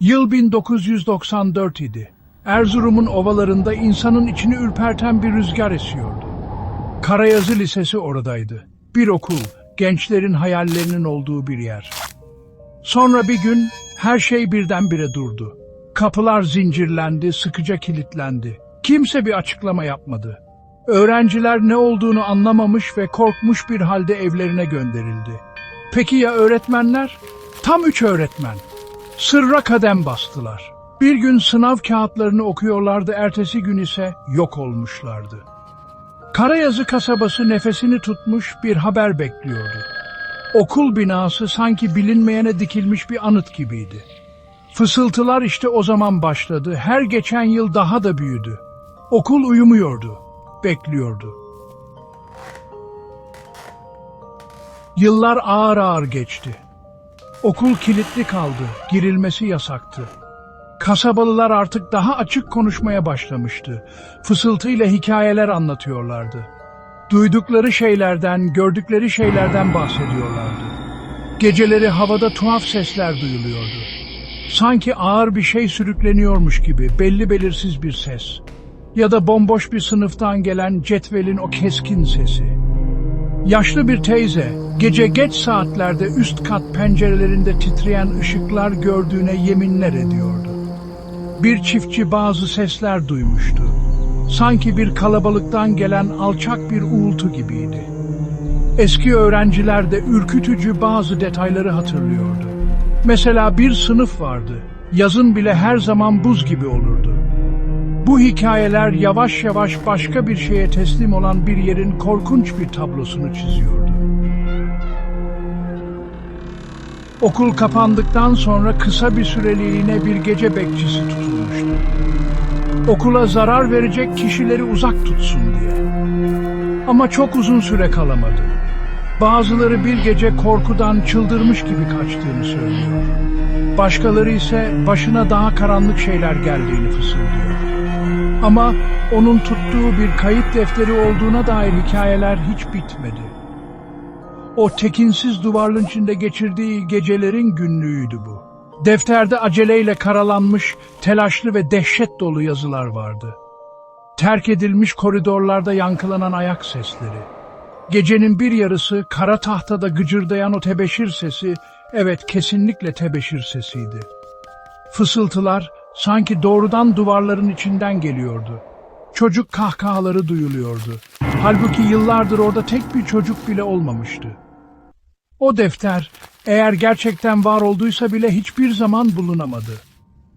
Yıl 1994 idi. Erzurum'un ovalarında insanın içini ürperten bir rüzgar esiyordu. Karayazı Lisesi oradaydı. Bir okul, gençlerin hayallerinin olduğu bir yer. Sonra bir gün her şey birdenbire durdu. Kapılar zincirlendi, sıkıca kilitlendi. Kimse bir açıklama yapmadı. Öğrenciler ne olduğunu anlamamış ve korkmuş bir halde evlerine gönderildi. Peki ya öğretmenler? Tam üç öğretmen. Sırra kadem bastılar. Bir gün sınav kağıtlarını okuyorlardı, ertesi gün ise yok olmuşlardı. Karayazı kasabası nefesini tutmuş bir haber bekliyordu. Okul binası sanki bilinmeyene dikilmiş bir anıt gibiydi. Fısıltılar işte o zaman başladı. Her geçen yıl daha da büyüdü. Okul uyumuyordu, bekliyordu. Yıllar ağır ağır geçti. Okul kilitli kaldı, girilmesi yasaktı. Kasabalılar artık daha açık konuşmaya başlamıştı. Fısıltıyla hikayeler anlatıyorlardı. Duydukları şeylerden, gördükleri şeylerden bahsediyorlardı. Geceleri havada tuhaf sesler duyuluyordu. Sanki ağır bir şey sürükleniyormuş gibi belli belirsiz bir ses. Ya da bomboş bir sınıftan gelen cetvelin o keskin sesi. Yaşlı bir teyze, gece geç saatlerde üst kat pencerelerinde titreyen ışıklar gördüğüne yeminler ediyordu. Bir çiftçi bazı sesler duymuştu. Sanki bir kalabalıktan gelen alçak bir uğultu gibiydi. Eski öğrenciler de ürkütücü bazı detayları hatırlıyordu. Mesela bir sınıf vardı. Yazın bile her zaman buz gibi olurdu. Bu hikayeler yavaş yavaş başka bir şeye teslim olan bir yerin korkunç bir tablosunu çiziyordu. Okul kapandıktan sonra kısa bir süreliğine bir gece bekçisi tutulmuştu. Okula zarar verecek kişileri uzak tutsun diye. Ama çok uzun süre kalamadı. Bazıları bir gece korkudan çıldırmış gibi kaçtığını söylüyor. Başkaları ise başına daha karanlık şeyler geldiğini fısıldıyor. Ama onun tuttuğu bir kayıt defteri olduğuna dair hikayeler hiç bitmedi. O tekinsiz duvarın içinde geçirdiği gecelerin günlüğüydü bu. Defterde aceleyle karalanmış, telaşlı ve dehşet dolu yazılar vardı. Terk edilmiş koridorlarda yankılanan ayak sesleri. Gecenin bir yarısı kara tahtada gıcırdayan o tebeşir sesi, evet kesinlikle tebeşir sesiydi. Fısıltılar sanki doğrudan duvarların içinden geliyordu. Çocuk kahkahaları duyuluyordu. Halbuki yıllardır orada tek bir çocuk bile olmamıştı. O defter eğer gerçekten var olduysa bile hiçbir zaman bulunamadı.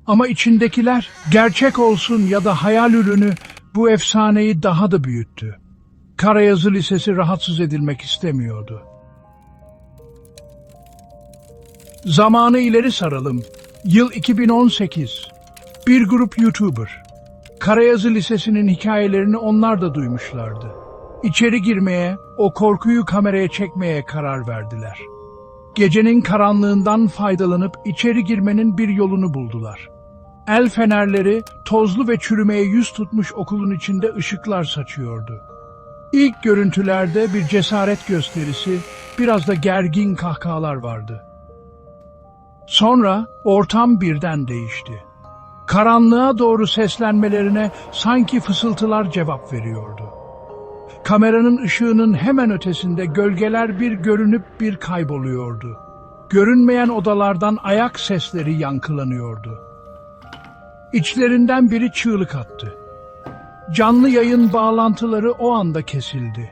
Ama içindekiler gerçek olsun ya da hayal ürünü bu efsaneyi daha da büyüttü. Karayazı Lisesi rahatsız edilmek istemiyordu. Zamanı ileri saralım. Yıl 2018. Bir grup YouTuber. Karayazı Lisesi'nin hikayelerini onlar da duymuşlardı. İçeri girmeye, o korkuyu kameraya çekmeye karar verdiler. Gecenin karanlığından faydalanıp içeri girmenin bir yolunu buldular. El fenerleri tozlu ve çürümeye yüz tutmuş okulun içinde ışıklar saçıyordu. İlk görüntülerde bir cesaret gösterisi, biraz da gergin kahkahalar vardı. Sonra ortam birden değişti. Karanlığa doğru seslenmelerine sanki fısıltılar cevap veriyordu. Kameranın ışığının hemen ötesinde gölgeler bir görünüp bir kayboluyordu. Görünmeyen odalardan ayak sesleri yankılanıyordu. İçlerinden biri çığlık attı. Canlı yayın bağlantıları o anda kesildi.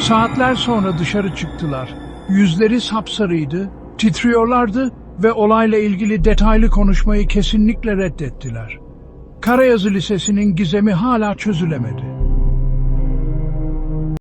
Saatler sonra dışarı çıktılar. Yüzleri sapsarıydı, titriyorlardı ve olayla ilgili detaylı konuşmayı kesinlikle reddettiler. Karayazı Lisesi'nin gizemi hala çözülemedi.